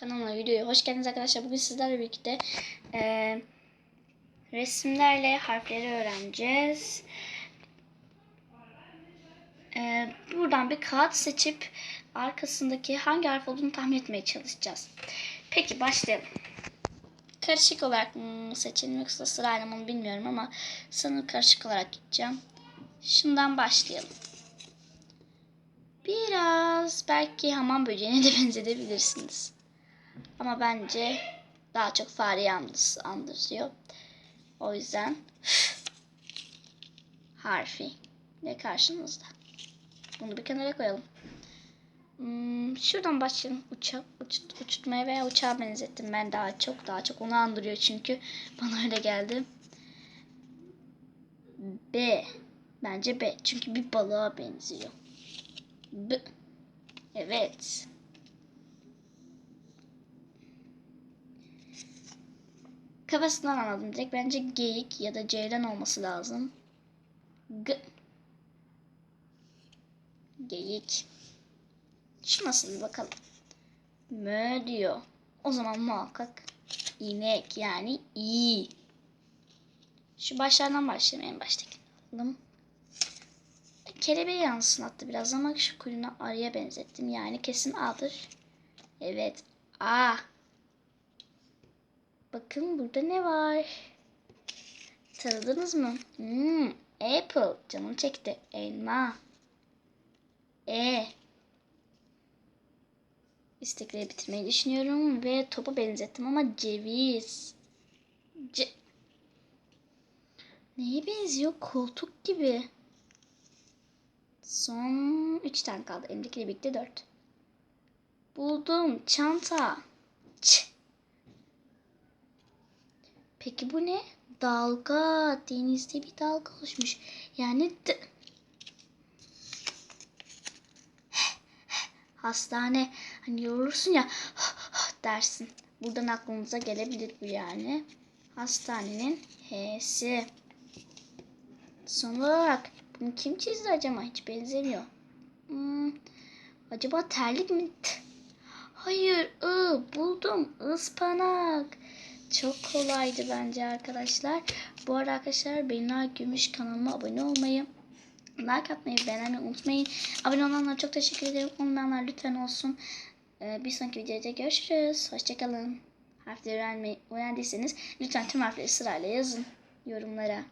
Kanalıma videoya hoş geldiniz arkadaşlar. Bugün sizlerle birlikte eee, resimlerle harfleri öğreneceğiz. Eee, buradan bir kağıt seçip arkasındaki hangi harf olduğunu tahmin etmeye çalışacağız. Peki başlayalım. Karışık olarak mı seçelim yoksa sırayla mı bilmiyorum ama sanırım karışık olarak gideceğim. Şundan başlayalım. Biraz belki hamam böceğine de benzetebilirsiniz. Ama bence daha çok andır- andırıyor. O yüzden harfi ve karşınızda. Bunu bir kenara koyalım. Hmm, şuradan başlayalım. Uçak, uç, uçurtmaya veya uçağa benzettim ben daha çok. Daha çok onu andırıyor çünkü. Bana öyle geldi. B. Bence B. Çünkü bir balığa benziyor. B. Evet. Kafasından anladım direkt. Bence geyik ya da ceylan olması lazım. G. Geyik. Şu nasıl bir bakalım. Mö diyor. O zaman muhakkak inek yani iyi. Şu başlardan başlayalım en baştaki. Alalım. Kelebeği yansın attı biraz ama şu kuyruğunu arıya benzettim. Yani kesin A'dır. Evet. A. Bakın burada ne var? Tanıdınız mı? Hmm, apple. Canım çekti. Elma. E. İstekleri bitirmeyi düşünüyorum ve topu benzettim ama ceviz. Ce Neye benziyor? Koltuk gibi. Son 3 tane kaldı. Elimdekiyle birlikte 4. Buldum. Çanta. Ç. Peki bu ne? Dalga. Denizde bir dalga oluşmuş. Yani hastane. Hani yorulursun ya dersin. Buradan aklınıza gelebilir bu yani. Hastanenin H'si. Son olarak bunu kim çizdi acaba? Hiç benzemiyor. Hmm, acaba terlik mi? Hayır, ı, buldum. Ispanak. Çok kolaydı bence arkadaşlar. Bu arada arkadaşlar Belinay Gümüş kanalıma abone olmayı, like atmayı, beğenmeyi unutmayın. Abone olanlara çok teşekkür ederim. Olmayanlar lütfen olsun. Ee, bir sonraki videoda görüşürüz. Hoşçakalın. Harfleri öğrenmeyi öğrendiyseniz lütfen tüm harfleri sırayla yazın yorumlara.